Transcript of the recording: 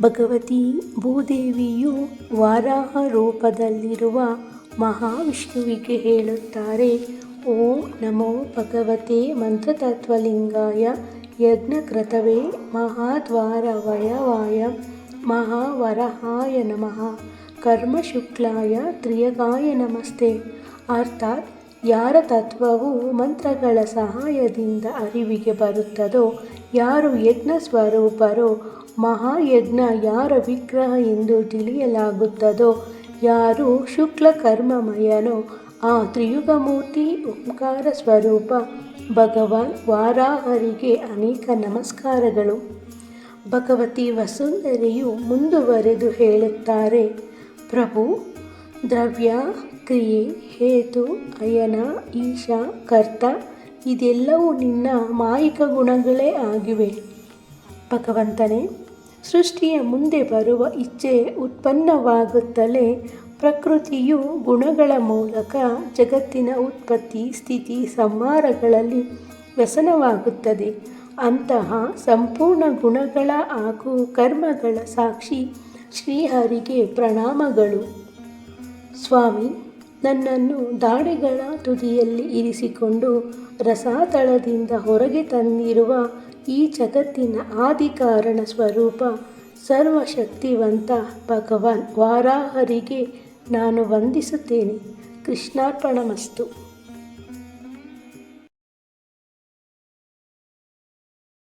ಭಗವತಿ ಭೂದೇವಿಯು ವಾರಾಹ ರೂಪದಲ್ಲಿರುವ ಮಹಾವಿಷ್ಣುವಿಗೆ ಹೇಳುತ್ತಾರೆ, ಓಂ ನಮೋ ಭಗವತೆ ಮಂತ್ರತತ್ವಲಿಂಗಾಯ ಯಜ್ಞಕೃತವೇ ಮಹಾದ್ವಾರವಯವಾಯ, ಮಹಾವರಹಾಯ ನಮಃ, ಕರ್ಮಶುಕ್ಲಾಯ ತ್ರಿಯಗಾಯ ನಮಸ್ತೆ. ಅರ್ಥಾತ್ ಯಾರ ತತ್ವವು ಮಂತ್ರಗಳ ಸಹಾಯದಿಂದ ಅರಿವಿಗೆ ಬರುತ್ತದೋ, ಯಾರು ಯಜ್ಞ ಸ್ವರೂಪರೋ ಮಹಾಯಜ್ಞ ಯಾರ ವಿಗ್ರಹ ಎಂದು ತಿಳಿಯಲಾಗುತ್ತದೋ? ಯಾರು ಶುಕ್ಲ ಕರ್ಮಮಯನೋ ಆ ತ್ರಿಯುಗಮೂರ್ತಿ ಓಂಕಾರ ಸ್ವರೂಪ. ಭಗವಾನ್ ವಾರಾಹರಿಗೆ ಅನೇಕ ನಮಸ್ಕಾರಗಳು. ಭಗವತಿ ವಸುಂಧರೆಯು ಮುಂದುವರೆದು ಹೇಳುತ್ತಾರೆ, ಪ್ರಭು, ದ್ರವ್ಯ, ಕ್ರಿಯೆ, ಹೇತು, ಅಯನ, ಈಶಾ, ಕರ್ತ, ಇದೆಲ್ಲವೂ ನಿನ್ನ ಮಾಯಿಕ ಗುಣಗಳೇ ಆಗಿವೆ. ಭಗವಂತನೇ, ಸೃಷ್ಟಿಯ ಮುಂದೆ ಬರುವ ಇಚ್ಛೆ ಉತ್ಪನ್ನವಾಗುತ್ತಲೇ ಪ್ರಕೃತಿಯು ಗುಣಗಳ ಮೂಲಕ ಜಗತ್ತಿನ ಉತ್ಪತ್ತಿ, ಸ್ಥಿತಿ, ಸಂಹಾರಗಳಲ್ಲಿ ವ್ಯಸನವಾಗುತ್ತದೆ. ಅಂತಹ ಸಂಪೂರ್ಣ ಗುಣಗಳ ಹಾಗೂ ಕರ್ಮಗಳ ಸಾಕ್ಷಿ ಶ್ರೀಹರಿಗೆ ಪ್ರಣಾಮಗಳು. ಸ್ವಾಮಿ, ನನ್ನನ್ನು ದಾಡಿಗಳ ತುದಿಯಲ್ಲಿ ಇರಿಸಿಕೊಂಡು ರಸಾತಳದಿಂದ ಹೊರಗೆ ತಂದಿರುವ ಈ ಜಗತ್ತಿನ ಆದಿಕಾರಣ ಸ್ವರೂಪ ಸರ್ವಶಕ್ತಿವಂತ ಭಗವಾನ್ ವಾರಾಹರಿಗೆ ನಾನು ವಂದಿಸುತ್ತೇನೆ. ಕೃಷ್ಣಾರ್ಪಣಮಸ್ತು.